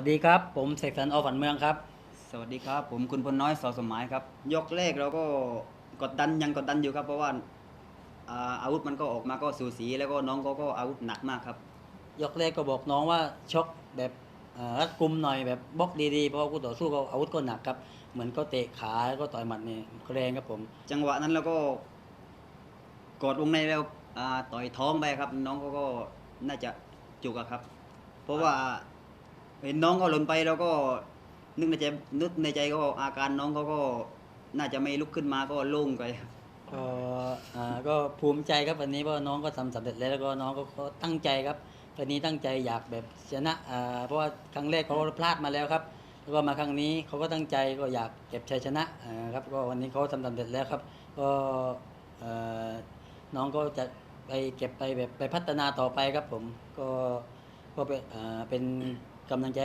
วัสดีครับ ผมเสกสรรอฝันเมืองครับ สวัสดีครับ ผมคุณพลน้อยสอสมหมายครับ ยกแรกเราก็กดดันยังกดดันอยู่ครับ เพราะว่าอ่าอาวุธมันก็ออกมาก็สูสีแล้วก็น้องเขาก็อาวุธหนักมากครับ ยกแรกก็บอกน้องว่าชกแบบเอ่อรัดกุมหน่อยแบบบล็อกดีๆเพราะว่าคู่ต่อสู้ก็อาวุธก็หนักครับ เหมือนก็เตะขาแล้วก็ต่อยหมัดนี่แรงครับผม จังหวะนั้นเราก็กดวงในแล้วอ่าต่อยท้องไปครับ น้องเขาก็น่าจะจุกอะครับ เพราะว่า เห็นน้องเขาหล่นไปแล้วก็นึกในใจนึกในใจก็อาการน้องเขาก็น่าจะไม่ลุกขึ้นมาก็โล่งไปครับก็อ่าก็ภูมิใจครับวันนี้เพราะน้องก็ทำสำเร็จแล้วแล้วก็น้องก็ก็ตั้งใจครับวันนี้ตั้งใจอยากแบบชนะอ่าเพราะว่าครั้งแรกเขาพลาดมาแล้วครับ แล้วก็มาครั้งนี้เขาก็ตั้งใจก็อยากเก็บชัยชนะอ่าครับก็วันนี้เขาทำสำเร็จแล้วครับ ก็เอ่อน้องก็จะไปเก็บไปแบบไปพัฒนาต่อไปครับผมก็ก็เป็นอ่าเป็น กำลังใจ